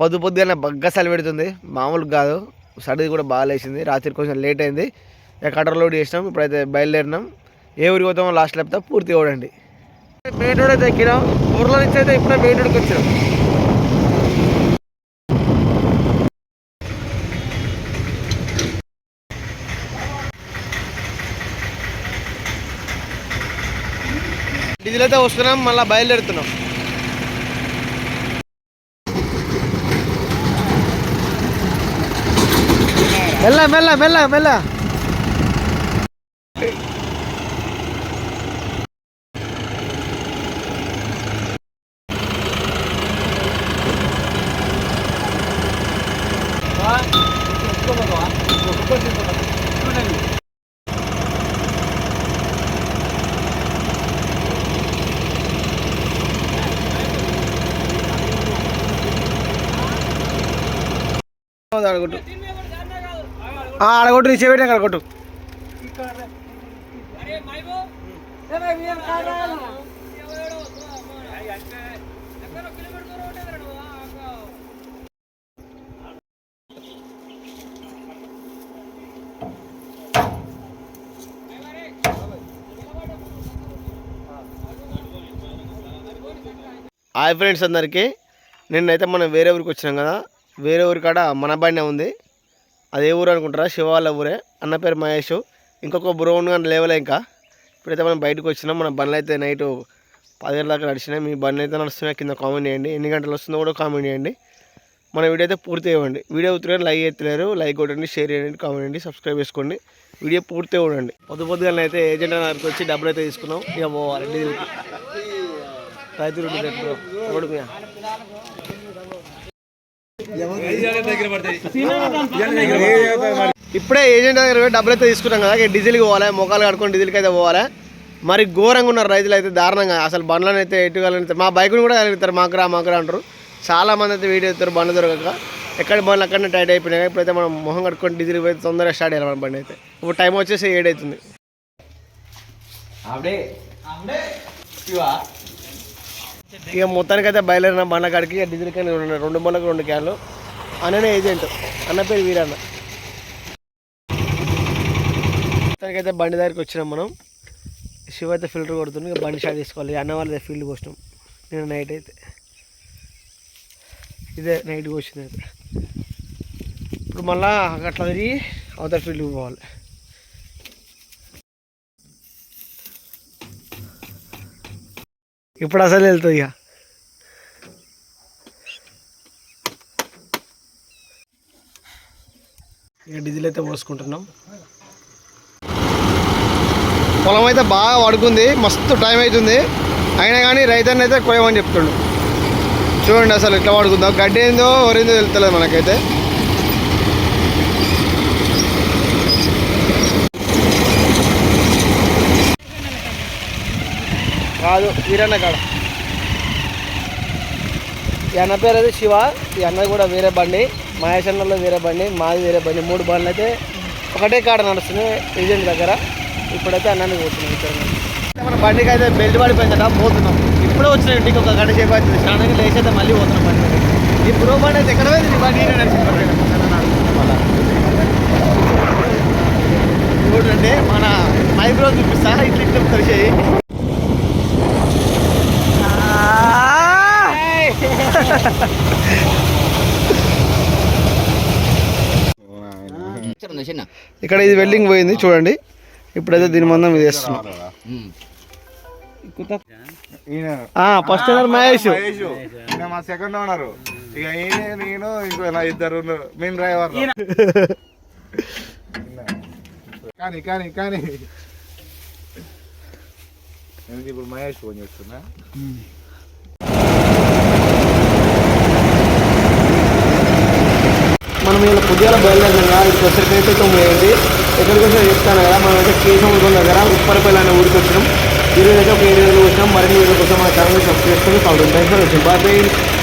పొద్దు పొద్దుగానే బగ్గ పెడుతుంది. మామూలు కాదు. సడిది కూడా బాగా లేచింది. రాత్రి కొంచెం లేట్ అయింది. ఇక కటర్ లోడ్ చేసినాం. ఇప్పుడైతే బయలుదేరినాం. ఏ ఊరికి పోతామో లాస్ట్ లేకపోతే పూర్తి చూడండి మెయిన్ రోడ్ అయితే ఎక్కినాం. ఊర్లో నుంచి అయితే ఇప్పుడే మెయిన్ రోడ్కి వచ్చినాం. డీజిల్ అయితే వస్తున్నాం మళ్ళీ బయలుదేరుతున్నాం. மெல்ல மெல்ல மெல்ல மெல்ல. ஆகட்டும் ఆడగొట్టు నీ చెవిటి అడగొట్టు హాయ్ ఫ్రెండ్స్ అందరికీ. నిన్నైతే మనం వేరే ఊరికి వచ్చినాం కదా. వేరే ఊరి కాడ మన బండి ఉంది. అదే ఊరు అనుకుంటారా? శివ వాళ్ళ ఊరే. అన్న పేరు మహేష్. ఇంకొక బ్రౌన్ కానీ లేవలే ఇంకా. ఇప్పుడైతే మనం బయటకు వచ్చినాం. మన బండ్లు అయితే నైట్ పదిహేను దాకా నడిచినాయి. మీ బండ్లు అయితే నడుస్తున్నాయి. కింద కామెంట్ చేయండి. ఎన్ని గంటలు వస్తుందో కూడా కామెంట్ చేయండి. మన వీడియో అయితే పూర్తి ఇవ్వండి. వీడియో ఉత్తరం లైక్ ఎత్తలేరు లైక్ కొట్టండి షేర్ చేయండి కామెంట్ చేయండి సబ్స్క్రైబ్ చేసుకోండి. వీడియో పూర్తి ఇవ్వండి పొద్దు పొద్దుగానే అయితే ఏజెంట్ దగ్గరికి వచ్చి డబ్బులు అయితే తీసుకున్నాం. ఇక పోవాలి. డీజిల్కి రైతు రోడ్డు దగ్గర రోడ్డు మీద ఇప్పుడే ఏజెంట్ దగ్గర డబ్బులు అయితే తీసుకున్నాం కదా డీజిల్కి పోవాలి మొక్కలు కడుకొని డీజిల్కి అయితే పోవాలి. మరి ఘోరంగా ఉన్నారు రైతులు అయితే దారుణంగా అసలు బండ్లను అయితే ఎటు మా బైకులు కూడా కలిగిస్తారు మాకురా మాకురా అంటారు. చాలామంది అయితే వీడియో ఎత్తారు బండ్లు దొరకక. ఎక్కడ బండ్లు అక్కడనే టైట్ అయిపోయినాయి. ఇప్పుడైతే మనం మొహం కట్టుకొని డీజిల్ పోయి తొందరగా స్టార్ట్ చేయాలి మన బండి అయితే. ఇప్పుడు టైం వచ్చేసి ఏడవుతుంది ఇక మొత్తానికి అయితే బయలుదేరిన బండ్ల కాడికి డీజిల్ క్యాన్ రెండు బండ్లకు రెండు క్యాన్లు. అన్ననే ఏజెంట్ అన్న పేరు వీరన్న. మొత్తానికైతే బండి దగ్గరికి వచ్చినాం మనం. శివ అయితే ఫిల్టర్ కొడుతుంది ఇక బండి షాట్ తీసుకోవాలి. అన్న వాళ్ళదే ఫీల్డ్ కోసినాం నేను నైట్ అయితే. ఇదే నైట్ వచ్చింది అయితే. ఇప్పుడు మళ్ళీ అట్లా తిరిగి అవతల ఫీల్డ్కి పోవాలి. ఇప్పుడు అసలు వెళ్తుంది ఇక. ఇక డీజిల్ అయితే పోసుకుంటున్నాం. పొలం అయితే బాగా పడుకుంది మస్తు టైం అవుతుంది. అయినా కానీ రైతన్న అయితే కోయమని చెప్తుండు. చూడండి అసలు ఎట్లా పడుకుందాం గడ్డి ఏందో ఎవరిందో తెలుస్తలేదు మనకైతే. కాదు వీరన్న కాడ. ఈ అన్న పేరు అయితే శివ ఈ అన్న కూడా వేరే బండి మహేష్ అన్నలో వేరే బండి మాది వేరే బండి మూడు బండ్లు అయితే ఒకటే కాడ నడుస్తున్నాయి ఏజెంట్ దగ్గర. ఇప్పుడైతే అన్నాన్ని పోతున్నాం ఇక్కడ మన బండికి అయితే బెల్ట్ పడిపోయిందట పోతున్నాం. ఇప్పుడే వచ్చిన ఇంటికి ఒక గంట సేపు అవుతుంది. స్నానానికి లేచి అయితే మళ్ళీ పోతున్నాం బండి ఈ ప్రో బండి అయితే ఎక్కడ పోయింది? ఈ బండి ఈయన నడిచింది మన మైబ్రో చూపిస్తా ఇట్లా ఇట్లా కలిసేయి ఇక్కడ ఇది వెల్డింగ్ పోయింది చూడండి. ఇప్పుడైతే దీని మందం ఇది వేస్తున్నాం ఫస్ట్ ఓనర్ మహేష్. మా సెకండ్ ఓనర్ ఇక నేను ఇంకో నా ఇద్దరు మెయిన్ డ్రైవర్ కానీ కానీ కానీ. ఇప్పుడు మహేష్ ఫోన్ చేస్తున్నా. మనం ఇలా పొద్దుగాల బయలుదేరినాం కదా ఇక్కడికి వచ్చరికి తొమ్మిది అయింది ఎక్కడికి వచ్చా చెప్తాను కదా మనం అయితే కేశవం దగ్గర ఉప్పరపల్లి అనే ఊరికి వచ్చినాం. ఈరోజు అయితే ఒక ఏడు రోజులు వచ్చినాం. మరిన్ని వీడియో కోసం మన ఛానల్ సబ్స్క్రైబ్ చేసుకొని కావాలి థ్యాంక్స్ ఫర్ వచ్చింది బాయ్